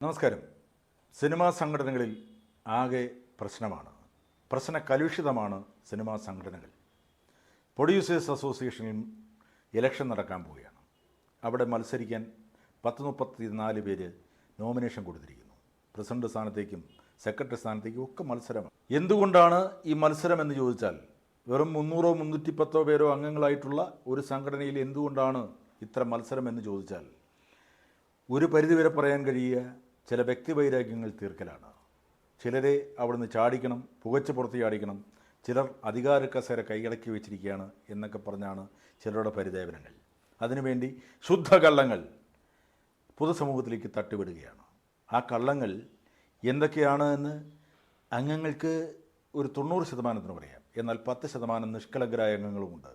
നമസ്കാരം. സിനിമാ സംഘടനകളിൽ ആകെ പ്രശ്നമാണ്. പ്രശ്ന കലുഷിതമാണ് സിനിമാ സംഘടനകൾ. പ്രൊഡ്യൂസേഴ്സ് അസോസിയേഷനിൽ ഇലക്ഷൻ നടക്കാൻ പോവുകയാണ്. അവിടെ മത്സരിക്കാൻ പത്ത് മുപ്പത്തി നാല് പേര് നോമിനേഷൻ കൊടുത്തിരിക്കുന്നു. പ്രസിഡന്റ് സ്ഥാനത്തേക്കും സെക്രട്ടറി സ്ഥാനത്തേക്കും ഒക്കെ മത്സരമാണ്. എന്തുകൊണ്ടാണ് ഈ മത്സരം എന്ന് ചോദിച്ചാൽ വെറും മുന്നൂറോ മുന്നൂറ്റി പത്തോ പേരോ അംഗങ്ങളായിട്ടുള്ള ഒരു സംഘടനയിൽ എന്തുകൊണ്ടാണ് ഇത്ര മത്സരം എന്ന് ചോദിച്ചാൽ ഒരു പരിധിവരെ പറയാൻ കഴിയുക ചില വ്യക്തിവൈരാഗ്യങ്ങൾ തീർക്കലാണ്. ചിലരെ അവിടുന്ന് ചാടിക്കണം പുകച്ച് പുറത്ത് ചാടിക്കണം. ചിലർ അധികാര കസേര കൈയടക്കി വെച്ചിരിക്കുകയാണ് എന്നൊക്കെ പറഞ്ഞാണ് ചിലരുടെ പരിദേവനങ്ങൾ. അതിനുവേണ്ടി ശുദ്ധ കള്ളങ്ങൾ പൊതുസമൂഹത്തിലേക്ക് തട്ടിവിടുകയാണ്. ആ കള്ളങ്ങൾ എന്തൊക്കെയാണ് എന്ന് അംഗങ്ങൾക്ക് ഒരു തൊണ്ണൂറ് ശതമാനത്തിന് പറയാം. എന്നാൽ പത്ത് ശതമാനം നിഷ്കളങ്കരായ അംഗങ്ങളുമുണ്ട്.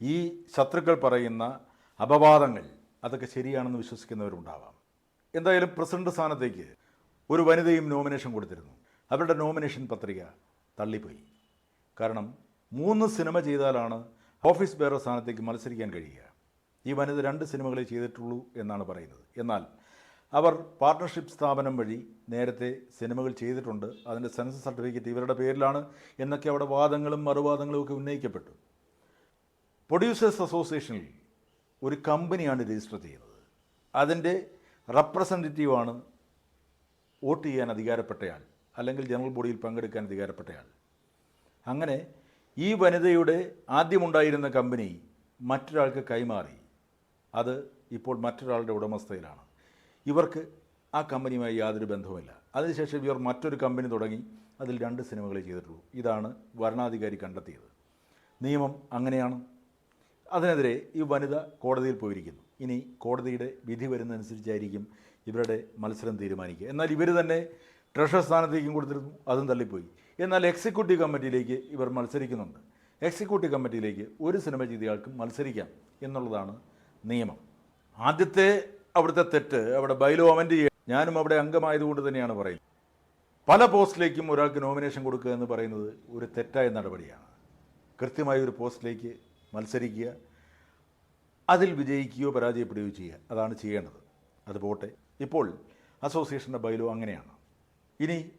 ഈ ശത്രുക്കൾ പറയുന്ന അപവാദങ്ങൾ അതൊക്കെ ശരിയാണെന്ന് വിശ്വസിക്കുന്നവരുണ്ടാവാം എന്തായാലും പ്രസിഡന്റ് സ്ഥാനത്തേക്ക് ഒരു വനിതയും നോമിനേഷൻ കൊടുത്തിരുന്നു. അവരുടെ നോമിനേഷൻ പത്രിക തള്ളിപ്പോയി. കാരണം മൂന്ന് സിനിമ ചെയ്താലാണ് ഓഫീസ് ബെയർ സ്ഥാനത്തേക്ക് മത്സരിക്കാൻ കഴിയുക. ഈ വനിത രണ്ട് സിനിമകളെ ചെയ്തിട്ടുള്ളൂ എന്നാണ് പറയുന്നത്. എന്നാൽ അവർ പാർട്ട്ണർഷിപ്പ് സ്ഥാപനം വഴി നേരത്തെ സിനിമകൾ ചെയ്തിട്ടുണ്ട്. അതിന്റെ സെൻസസ് സർട്ടിഫിക്കറ്റ് ഇവരുടെ പേരിലാണ് എന്നൊക്കെ അവിടെ വാദങ്ങളും മറുവാദങ്ങളും ഒക്കെ ഉന്നയിക്കപ്പെട്ടു. പ്രൊഡ്യൂസേഴ്സ് അസോസിയേഷനിൽ ഒരു കമ്പനിയാണ് രജിസ്റ്റർ ചെയ്യുന്നത്. അതിന്റെ റെപ്രസെന്റേറ്റീവാണ് വോട്ട് ചെയ്യാൻ അധികാരപ്പെട്ടയാൾ അല്ലെങ്കിൽ ജനറൽ ബോഡിയിൽ പങ്കെടുക്കാൻ അധികാരപ്പെട്ടയാൾ. അങ്ങനെ ഈ വനിതയുടെ ആദ്യമുണ്ടായിരുന്ന കമ്പനി മറ്റൊരാൾക്ക് കൈമാറി. അത് ഇപ്പോൾ മറ്റൊരാളുടെ ഉടമസ്ഥയിലാണ്. ഇവർക്ക് ആ കമ്പനിയുമായി യാതൊരു ബന്ധവുമില്ല. അതിനുശേഷം ഇവർ മറ്റൊരു കമ്പനി തുടങ്ങി. അതിൽ രണ്ട് സിനിമകളെ ചെയ്തിട്ടുള്ളൂ. ഇതാണ് വരണാധികാരി കണ്ടെത്തിയത്. നിയമം അങ്ങനെയാണ്. അതിനെതിരെ ഈ വനിത കോടതിയിൽ പോയിരിക്കുന്നു. ഇനി കോടതിയുടെ വിധി വരുന്നതനുസരിച്ചായിരിക്കും ഇവരുടെ മത്സരം തീരുമാനിക്കുക. എന്നാൽ ഇവർ തന്നെ ട്രഷർ സ്ഥാനത്തേക്കും കൊടുത്തിരുന്നു അതും തള്ളിപ്പോയി. എന്നാൽ എക്സിക്യൂട്ടീവ് കമ്മിറ്റിയിലേക്ക് ഇവർ മത്സരിക്കുന്നുണ്ട്. എക്സിക്യൂട്ടീവ് കമ്മിറ്റിയിലേക്ക് ഒരു സിനിമ ചെയ്തയാൾക്കും മത്സരിക്കാം എന്നുള്ളതാണ് നിയമം. ആദ്യത്തെ അവിടുത്തെ തെറ്റ് അവിടെ ബൈലോ അമെന്റ് ചെയ്യുക ഞാനും അവിടെ അംഗമായതുകൊണ്ട് തന്നെയാണ് പറയുന്നത്. പല പോസ്റ്റിലേക്കും ഒരാൾക്ക് നോമിനേഷൻ കൊടുക്കുക എന്ന് പറയുന്നത് ഒരു തെറ്റായ നടപടിയാണ്. കൃത്യമായ ഒരു പോസ്റ്റിലേക്ക് മത്സരിക്കുക അതിൽ വിജയിക്കുകയോ പരാജയപ്പെടുകയോ ചെയ്യുക. അതാണ് ചെയ്യേണ്ടത്. അത് പോട്ടെ. ഇപ്പോൾ അസോസിയേഷന്റെ ബൈലോ അങ്ങനെയാണ്. ഇനി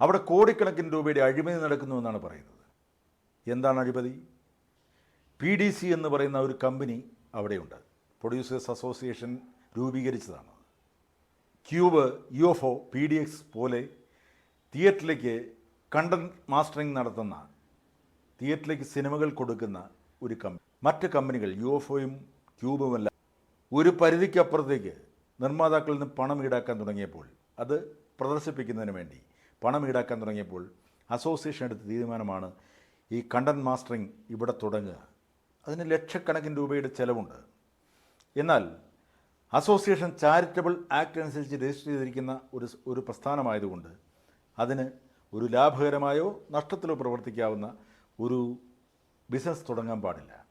അവിടെ കോടിക്കണക്കിന് രൂപയുടെ അഴിമതി നടക്കുന്നുവെന്നാണ് പറയുന്നത്. എന്താണ് അഴിമതി? പി ഡി സി എന്ന് പറയുന്ന ഒരു കമ്പനി അവിടെയുണ്ട്. Producers association രൂപീകരിച്ചതാണ്. Qube U F O P D X പോലെ തിയേറ്ററിലേക്ക് കണ്ടന്റ് മാസ്റ്ററിംഗ് നടത്തുന്ന തിയേറ്ററിലേക്ക് സിനിമകൾ കൊടുക്കുന്ന ഒരു കമ്പനി. മറ്റ് കമ്പനികൾ യു എഫ് ഒയും ക്യൂബുമല്ല. ഒരു പരിധിക്കപ്പുറത്തേക്ക് നിർമ്മാതാക്കളിൽ നിന്ന് പണം ഈടാക്കാൻ തുടങ്ങിയപ്പോൾ അത് പ്രദർശിപ്പിക്കുന്നതിന് വേണ്ടി പണം ഈടാക്കാൻ തുടങ്ങിയപ്പോൾ അസോസിയേഷൻ എടുത്ത തീരുമാനമാണ് ഈ കണ്ടന്റ് മാസ്റ്ററിങ് ഇവിടെ തുടങ്ങുക. അതിന് ലക്ഷക്കണക്കിന് രൂപയുടെ ചിലവുണ്ട്. എന്നാൽ അസോസിയേഷൻ ചാരിറ്റബിൾ ആക്ട് അനുസരിച്ച് രജിസ്റ്റർ ചെയ്തിരിക്കുന്ന ഒരു ഒരു പ്രസ്ഥാനമായതുകൊണ്ട് അതിന് ഒരു ലാഭകരമായോ നഷ്ടത്തിലോ പ്രവർത്തിക്കാവുന്ന ഒരു ബിസിനസ് തുടങ്ങാൻ പാടില്ല.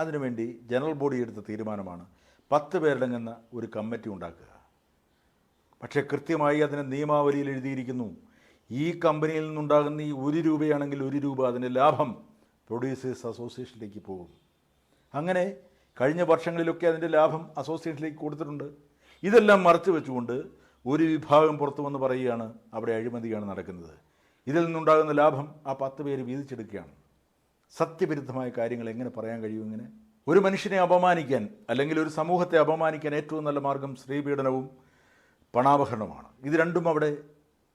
അതിനുവേണ്ടി ജനറൽ ബോഡി എടുത്ത തീരുമാനമാണ് പത്ത് പേരടങ്ങുന്ന ഒരു കമ്മിറ്റി ഉണ്ടാക്കുക. പക്ഷേ കൃത്യമായി അതിനെ നിയമാവലിയിൽ എഴുതിയിരിക്കുന്നു. ഈ കമ്പനിയിൽ നിന്നുണ്ടാകുന്ന ഈ ഒരു രൂപയാണെങ്കിൽ ഒരു രൂപ അതിന്റെ ലാഭം പ്രൊഡ്യൂസേഴ്സ് അസോസിയേഷനിലേക്ക് പോകും. അങ്ങനെ കഴിഞ്ഞ വർഷങ്ങളിലൊക്കെ അതിന്റെ ലാഭം അസോസിയേഷനിലേക്ക് കൊടുത്തിട്ടുണ്ട്. ഇതെല്ലാം മറച്ചു വെച്ചുകൊണ്ട് ഒരു വിഭാഗം പുറത്തു വന്ന് പറയുകയാണ് അവിടെ അഴിമതിയാണ് നടക്കുന്നത്. ഇതിൽ നിന്നുണ്ടാകുന്ന ലാഭം ആ പത്ത് പേര് വീതിച്ചെടുക്കുകയാണ്. സത്യവിരുദ്ധമായ കാര്യങ്ങൾ എങ്ങനെ പറയാൻ കഴിയും ഇങ്ങനെ? ഒരു മനുഷ്യനെ അപമാനിക്കാൻ അല്ലെങ്കിൽ ഒരു സമൂഹത്തെ അപമാനിക്കാൻ ഏറ്റവും നല്ല മാർഗം സ്ത്രീപീഡനവും പണാപഹരണവുമാണ്. ഇത് രണ്ടും അവിടെ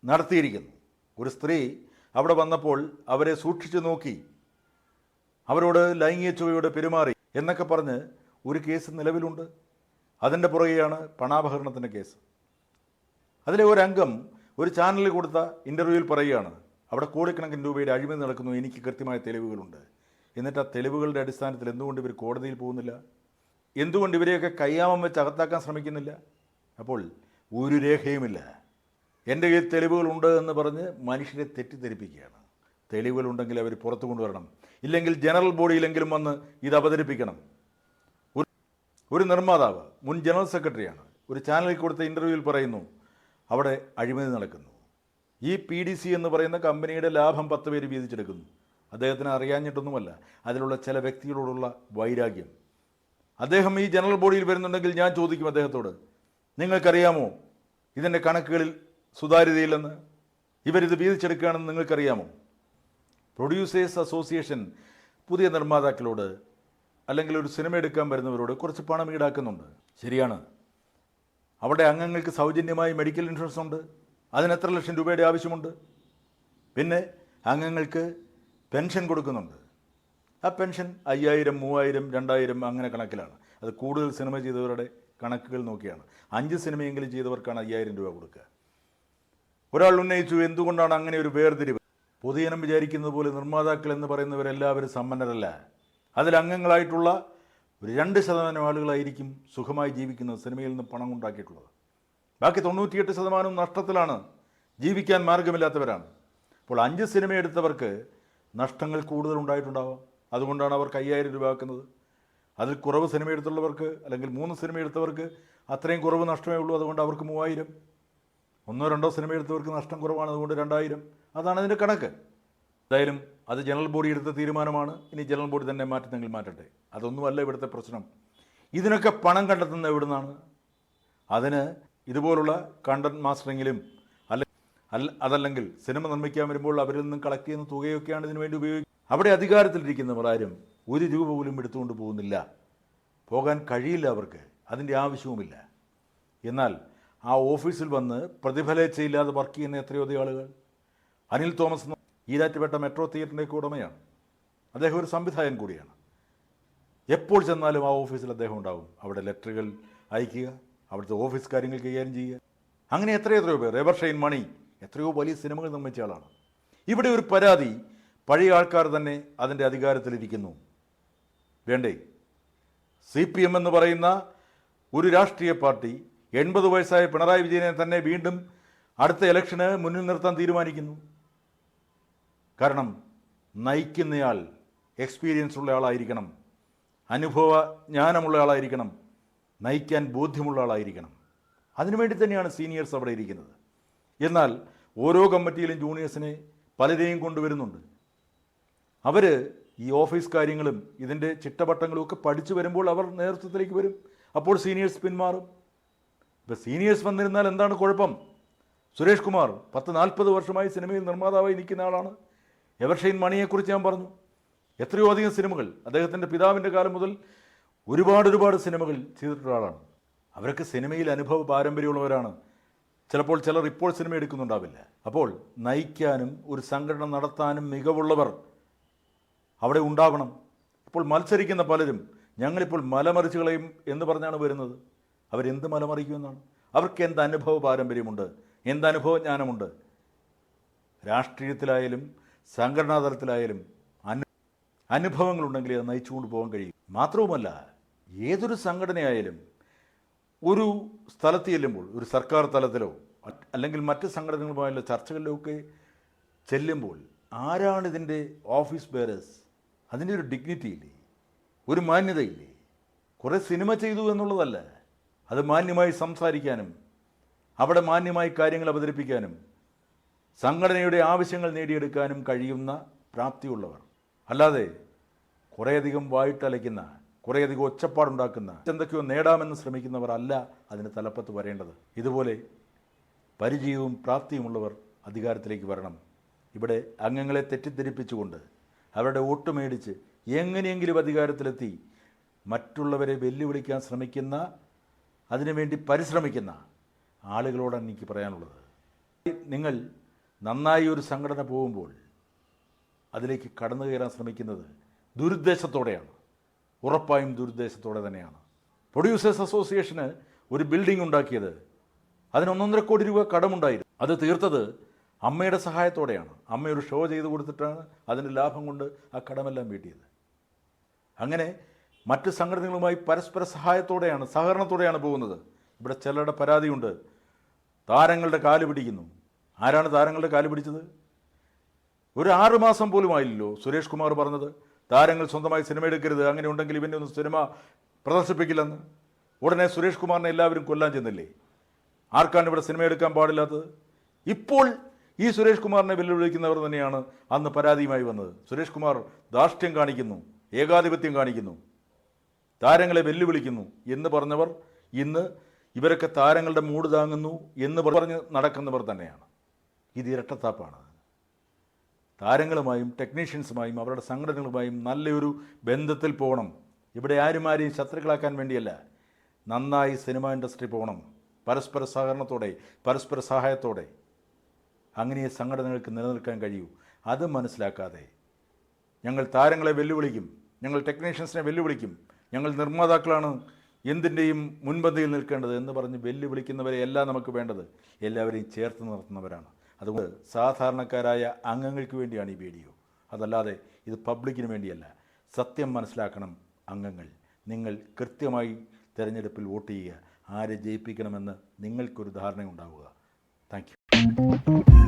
നടത്തിയിരിക്കുന്നു. ഒരു സ്ത്രീ അവിടെ വന്നപ്പോൾ അവരെ സൂക്ഷിച്ചു നോക്കി. അവരോട് ലൈംഗിക ചുവയോട് പെരുമാറി എന്നൊക്കെ പറഞ്ഞ് ഒരു കേസ് നിലവിലുണ്ട്. അതിന്റെ പുറകെയാണ് പണാപഹരണത്തിന്റെ കേസ്. അതിലെ ഒരു ഒരു ചാനലിൽ കൊടുത്ത ഇന്റർവ്യൂവിൽ പറയുകയാണ് അവിടെ കോടിക്കണക്കിന് രൂപയുടെ അഴിമതി നടക്കുന്നു. എനിക്ക് കൃത്യമായ തെളിവുകളുണ്ട്. എന്നിട്ട് ആ തെളിവുകളുടെ അടിസ്ഥാനത്തിൽ എന്തുകൊണ്ട് ഇവർ കോടതിയിൽ പോകുന്നില്ല? എന്തുകൊണ്ട് ഇവരെയൊക്കെ കയ്യാമം വെച്ച് അകത്താക്കാൻ ശ്രമിക്കുന്നില്ല? അപ്പോൾ ഒരു രേഖയുമില്ല. എന്റെ കയ്യിൽ തെളിവുകളുണ്ട് എന്ന് പറഞ്ഞ് മനുഷ്യരെ തെറ്റിദ്ധരിപ്പിക്കുകയാണ്. തെളിവുകളുണ്ടെങ്കിൽ അവർ പുറത്തു കൊണ്ടുവരണം. ഇല്ലെങ്കിൽ ജനറൽ ബോഡിയിലെങ്കിലും വന്ന് ഇത് അവതരിപ്പിക്കണം. ഒരു ഒരു നിർമ്മാതാവ് മുൻ ജനറൽ സെക്രട്ടറിയാണ് ഒരു ചാനലിൽ കൊടുത്ത ഇന്റർവ്യൂവിൽ പറയുന്നു അവിടെ അഴിമതി നടക്കുന്നു. ഈ പി ഡി സി എന്ന് പറയുന്ന കമ്പനിയുടെ ലാഭം പത്ത് പേര് വീതിച്ചെടുക്കുന്നു. അദ്ദേഹത്തിന് അറിയാഞ്ഞിട്ടൊന്നുമല്ല അതിലുള്ള ചില വ്യക്തികളോടുള്ള വൈരാഗ്യം. അദ്ദേഹം ഈ ജനറൽ ബോഡിയിൽ വരുന്നുണ്ടെങ്കിൽ ഞാൻ ചോദിക്കും അദ്ദേഹത്തോട് നിങ്ങൾക്കറിയാമോ ഇതിന്റെ കണക്കുകളിൽ സുതാര്യതയില്ലെന്ന്? ഇവരിത് വീതിച്ചെടുക്കുകയാണെന്ന് നിങ്ങൾക്കറിയാമോ? പ്രൊഡ്യൂസേഴ്സ് അസോസിയേഷൻ പുതിയ നിർമ്മാതാക്കളോട് അല്ലെങ്കിൽ ഒരു സിനിമ എടുക്കാൻ വരുന്നവരോട് കുറച്ച് പണം ഈടാക്കുന്നുണ്ട്. ശരിയാണ്. അവിടെ അംഗങ്ങൾക്ക് സൗജന്യമായി മെഡിക്കൽ ഇൻഷുറൻസ് ഉണ്ട്. അതിന് എത്ര ലക്ഷം രൂപയുടെ ആവശ്യമുണ്ട്? പിന്നെ അംഗങ്ങൾക്ക് പെൻഷൻ കൊടുക്കുന്നുണ്ട്. ആ പെൻഷൻ അയ്യായിരം മൂവായിരം രണ്ടായിരം അങ്ങനെ കണക്കിലാണ്. അത് കൂടുതൽ സിനിമ ചെയ്തവരുടെ കണക്കുകൾ നോക്കിയാണ്. അഞ്ച് സിനിമയെങ്കിലും ചെയ്തവർക്കാണ് അയ്യായിരം രൂപ കൊടുക്കുക. ഒരാൾ ഉന്നയിച്ചു എന്തുകൊണ്ടാണ് അങ്ങനെ ഒരു വേർതിരിവ്? പൊതുജനം വിചാരിക്കുന്നത് പോലെ നിർമ്മാതാക്കൾ എന്ന് പറയുന്നവരെല്ലാവരും സമ്പന്നരല്ല. അതിൽ അംഗങ്ങളായിട്ടുള്ള ഒരു രണ്ട് ശതമാനം ആളുകളായിരിക്കും സുഖമായി ജീവിക്കുന്നത് സിനിമയിൽ നിന്ന് പണം ഉണ്ടാക്കിയിട്ടുള്ളത്. ബാക്കി തൊണ്ണൂറ്റിയെട്ട് ശതമാനവും നഷ്ടത്തിലാണ് ജീവിക്കാൻ മാർഗമില്ലാത്തവരാണ് അപ്പോൾ അഞ്ച് സിനിമ എടുത്തവർക്ക് നഷ്ടങ്ങൾ കൂടുതൽ ഉണ്ടായിട്ടുണ്ടാവാം. അതുകൊണ്ടാണ് അവർക്ക് അയ്യായിരം രൂപ ആക്കുന്നത്. അതിൽ കുറവ് സിനിമ എടുത്തുള്ളവർക്ക് അല്ലെങ്കിൽ മൂന്ന് സിനിമ എടുത്തവർക്ക് അത്രയും കുറവ് നഷ്ടമേ ഉള്ളൂ. അതുകൊണ്ട് അവർക്ക് മൂവായിരം. ഒന്നോ രണ്ടോ സിനിമ എടുത്തവർക്ക് നഷ്ടം കുറവാണ്. അതുകൊണ്ട് രണ്ടായിരം. അതാണ് അതിന്റെ കണക്ക്. എന്തായാലും അത് ജനറൽ ബോഡി എടുത്ത തീരുമാനമാണ്. ഇനി ജനറൽ ബോഡി തന്നെ മാറ്റുന്നെങ്കിൽ മാറ്റട്ടെ. അതൊന്നുമല്ല ഇവിടുത്തെ പ്രശ്നം. ഇതിനൊക്കെ പണം കണ്ടെത്തുന്ന എവിടുന്നാണ്? അതിന് ഇതുപോലുള്ള കണ്ടന്റ് മാസ്റ്ററിങ്ങിലും അല്ല അല്ല അതല്ലെങ്കിൽ സിനിമ നിർമ്മിക്കാൻ വരുമ്പോൾ അവരിൽ നിന്നും കളക്ട് ചെയ്യുന്ന തുകയൊക്കെയാണ് ഇതിനു വേണ്ടി ഉപയോഗിക്കുക അവിടെ അധികാരത്തിലിരിക്കുന്നവർ ആരും ഒരു രൂപ പോലും എടുത്തുകൊണ്ട് പോകുന്നില്ല. പോകാൻ കഴിയില്ല അവർക്ക്. അതിന്റെ ആവശ്യവുമില്ല. എന്നാൽ ആ ഓഫീസിൽ വന്ന് പ്രതിഫലേച്ഛയില്ലാതെ വർക്ക് ചെയ്യുന്ന എത്രയോ ആളുകൾ അനിൽ തോമസ് ഈരാറ്റുപേട്ട മെട്രോ തിയേറ്ററിന്റെ ഉടമയാണ്. അദ്ദേഹം ഒരു സംവിധായകൻ കൂടിയാണ്. എപ്പോൾ ചെന്നാലും ആ ഓഫീസിൽ അദ്ദേഹം ഉണ്ടാവും. അവിടെ ലെറ്ററുകൾ അയക്കുക അവിടുത്തെ ഓഫീസ് കാര്യങ്ങൾ കൈകാര്യം ചെയ്യുക. അങ്ങനെ എത്രയോ എത്രയോ പേർ എവർഷൈൻ മണി എത്രയോ വലിയ സിനിമകൾ നിർമ്മിച്ച ആളാണ്. ഇവിടെ ഒരു പരാതി പഴയ ആൾക്കാർ തന്നെ അതിന്റെ അധികാരത്തിലിരിക്കുന്നു. വേണ്ടേ? സി പി എം എന്ന് പറയുന്ന ഒരു രാഷ്ട്രീയ പാർട്ടി എൺപത് വയസ്സായ പിണറായി വിജയനെ തന്നെ വീണ്ടും അടുത്ത ഇലക്ഷന് മുന്നിൽ നിർത്താൻ തീരുമാനിക്കുന്നു. കാരണം നയിക്കുന്നയാൾ എക്സ്പീരിയൻസ് ഉള്ള ആളായിരിക്കണം. അനുഭവ ജ്ഞാനമുള്ള ആളായിരിക്കണം. നയിക്കാൻ ബോധ്യമുള്ള ആളായിരിക്കണം. അതിനുവേണ്ടി തന്നെയാണ് സീനിയേഴ്സ് അവിടെ ഇരിക്കുന്നത്. എന്നാൽ ഓരോ കമ്മിറ്റിയിലും ജൂനിയേഴ്സിനെ പലരെയും കൊണ്ടുവരുന്നുണ്ട്. അവർ ഈ ഓഫീസ് കാര്യങ്ങളും ഇതിന്റെ ചിട്ടവട്ടങ്ങളും ഒക്കെ പഠിച്ചു വരുമ്പോൾ അവർ നേതൃത്വത്തിലേക്ക് വരും. അപ്പോൾ സീനിയേഴ്സ് പിന്മാറും. ഇപ്പോൾ സീനിയേഴ്സ് വന്നിരുന്നാൽ എന്താണ് കുഴപ്പം? സുരേഷ് കുമാർ പത്ത് നാൽപ്പത് വർഷമായി സിനിമയിൽ നിർമ്മാതാവായി നിൽക്കുന്ന ആളാണ്. എവർഷൈൻ മണിയെക്കുറിച്ച് ഞാൻ പറഞ്ഞു. എത്രയോ അധികം സിനിമകൾ അദ്ദേഹത്തിന്റെ പിതാവിന്റെ കാലം മുതൽ ഒരുപാട് ഒരുപാട് സിനിമകൾ ചെയ്തിട്ടുള്ള ആളാണ്. അവരൊക്കെ സിനിമയിൽ അനുഭവ പാരമ്പര്യമുള്ളവരാണ്. ചിലപ്പോൾ ചിലർ ഇപ്പോൾ സിനിമ എടുക്കുന്നുണ്ടാവില്ല. അപ്പോൾ നയിക്കാനും ഒരു സംഘടന നടത്താനും മികവുള്ളവർ അവിടെ ഉണ്ടാവണം. ഇപ്പോൾ മത്സരിക്കുന്ന പലരും ഞങ്ങളിപ്പോൾ മലമറിച്ച് കളയും എന്ന് പറഞ്ഞാണ് വരുന്നത്. അവരെന്ത് മലമറിക്കുമെന്നാണ് അവർക്ക് എന്ത് അനുഭവ പാരമ്പര്യമുണ്ട്? എന്ത് അനുഭവ ജ്ഞാനമുണ്ട്? രാഷ്ട്രീയത്തിലായാലും സംഘടനാ തലത്തിലായാലും അനു അനുഭവങ്ങളുണ്ടെങ്കിൽ അത് നയിച്ചുകൊണ്ട് പോകാൻ കഴിയും. മാത്രവുമല്ല ഏതൊരു സംഘടനയായാലും ഒരു സ്ഥലത്ത് ചെല്ലുമ്പോൾ ഒരു സർക്കാർ തലത്തിലോ അല്ലെങ്കിൽ മറ്റ് സംഘടനകളുമായുള്ള ചർച്ചകളിലോ ഒക്കെ ചെല്ലുമ്പോൾ ആരാണ് ഇതിന്റെ ഓഫീസ് ബേരേഴ്സ് അതിന്റെ ഒരു ഡിഗ്നിറ്റി ഇല്ലേ? ഒരു മാന്യതയില്ലേ? കുറേ സിനിമ ചെയ്തു എന്നുള്ളതല്ല. അത് മാന്യമായി സംസാരിക്കാനും അവിടെ മാന്യമായി കാര്യങ്ങൾ അവതരിപ്പിക്കാനും സംഘടനയുടെ ആവശ്യങ്ങൾ നേടിയെടുക്കാനും കഴിയുന്ന പ്രാപ്തിയുള്ളവർ. അല്ലാതെ കുറേയധികം വായിട്ടലയ്ക്കുന്ന കുറേയധികം ഒച്ചപ്പാടുണ്ടാക്കുന്ന എന്തൊക്കെയോ നേടാമെന്ന് ശ്രമിക്കുന്നവർ അല്ല അതിന് തലപ്പത്ത് വരേണ്ടത്. ഇതുപോലെ പരിചയവും പ്രാപ്തിയുമുള്ളവർ അധികാരത്തിലേക്ക് വരണം. ഇവിടെ അംഗങ്ങളെ തെറ്റിദ്ധരിപ്പിച്ചുകൊണ്ട് അവരുടെ വോട്ട് മേടിച്ച് എങ്ങനെയെങ്കിലും അധികാരത്തിലെത്തി മറ്റുള്ളവരെ വെല്ലുവിളിക്കാൻ ശ്രമിക്കുന്ന അതിനുവേണ്ടി പരിശ്രമിക്കുന്ന ആളുകളോടാണ് എനിക്ക് പറയാനുള്ളത്. നിങ്ങൾ നന്നായി ഒരു സംഘടന പോകുമ്പോൾ അതിലേക്ക് കടന്നു കയറാൻ ശ്രമിക്കുന്നത് ദുരുദ്ദേശത്തോടെയാണ്. ഉറപ്പായും ദുരുദ്ദേശത്തോടെ തന്നെയാണ്. പ്രൊഡ്യൂസേഴ്സ് അസോസിയേഷന് ഒരു ബിൽഡിംഗ് ഉണ്ടാക്കിയത്. അതിന് ഒന്നൊന്നര കോടി രൂപ കടമുണ്ടായിരുന്നു. അത് തീർത്തത് അമ്മയുടെ സഹായത്തോടെയാണ്. അമ്മ ഒരു ഷോ ചെയ്ത് കൊടുത്തിട്ടാണ് അതിന്റെ ലാഭം കൊണ്ട് ആ കടമെല്ലാം വീട്ടിയത്. അങ്ങനെ മറ്റ് സംഘടനകളുമായി പരസ്പര സഹായത്തോടെയാണ് സഹകരണത്തോടെയാണ് പോകുന്നത്. ഇവിടെ ചിലരുടെ പരാതിയുണ്ട്. താരങ്ങളുടെ കാൽ പിടിക്കുന്നു. ആരാണ് താരങ്ങളുടെ കാൽ പിടിച്ചത്? ഒരു ആറുമാസം പോലും ആയില്ലല്ലോ സുരേഷ് കുമാർ പറഞ്ഞത്. താരങ്ങൾ സ്വന്തമായി സിനിമ എടുക്കരുത്. അങ്ങനെ ഉണ്ടെങ്കിൽ ഇവന്റെ ഒന്നും സിനിമ പ്രദർശിപ്പിക്കില്ലെന്ന്. ഉടനെ സുരേഷ് കുമാറിനെ എല്ലാവരും കൊല്ലാൻ ചെന്നില്ലേ? ആർക്കാണ് ഇവിടെ സിനിമ എടുക്കാൻ പാടില്ലാത്തത്? ഇപ്പോൾ ഈ സുരേഷ് കുമാറിനെ വെല്ലുവിളിക്കുന്നവർ തന്നെയാണ് അന്ന് പരാതിയുമായി വന്നത്. സുരേഷ് കുമാർ ധാർഷ്ട്യം കാണിക്കുന്നു ഏകാധിപത്യം കാണിക്കുന്നു താരങ്ങളെ വെല്ലുവിളിക്കുന്നു എന്ന് പറഞ്ഞവർ ഇന്ന് ഇവരൊക്കെ താരങ്ങളുടെ മൂട് താങ്ങുന്നു എന്ന് പറഞ്ഞ് നടക്കുന്നവർ തന്നെയാണ്. ഇത് ഇരട്ടത്താപ്പാണ്. താരങ്ങളുമായും ടെക്നീഷ്യൻസുമായും അവരുടെ സംഘടനകളുമായും നല്ലൊരു ബന്ധത്തിൽ പോകണം. ഇവിടെ ആരും ആരെയും ശത്രുക്കളാക്കാൻ വേണ്ടിയല്ല. നന്നായി സിനിമ ഇൻഡസ്ട്രി പോകണം. പരസ്പര സഹകരണത്തോടെ പരസ്പര സഹായത്തോടെ അങ്ങനെ സംഘടനകൾക്ക് നിലനിൽക്കാൻ കഴിയൂ. അത് മനസ്സിലാക്കാതെ ഞങ്ങൾ താരങ്ങളെ വെല്ലുവിളിക്കും ഞങ്ങൾ ടെക്നീഷ്യൻസിനെ വെല്ലുവിളിക്കും ഞങ്ങൾ നിർമ്മാതാക്കളാണ് എന്തിന്റെയും മുൻപന്തിയിൽ നിൽക്കേണ്ടത് എന്ന് പറഞ്ഞ് വെല്ലുവിളിക്കുന്നവരെ എല്ലാം നമുക്ക് വേണ്ടത്. എല്ലാവരെയും ചേർത്ത് നിർത്തുന്നവരാണ്. അതുകൊണ്ട് സാധാരണക്കാരായ അംഗങ്ങൾക്ക് വേണ്ടിയാണ് ഈ വീഡിയോ. അതല്ലാതെ ഇത് പബ്ലിക്കിന് വേണ്ടിയല്ല. സത്യം മനസ്സിലാക്കണം അംഗങ്ങൾ. നിങ്ങൾ കൃത്യമായി തിരഞ്ഞെടുപ്പിൽ വോട്ട് ചെയ്യുക. ആരെ ജയിപ്പിക്കണമെന്ന് നിങ്ങൾക്കൊരു ധാരണ ഉണ്ടാവുക താങ്ക്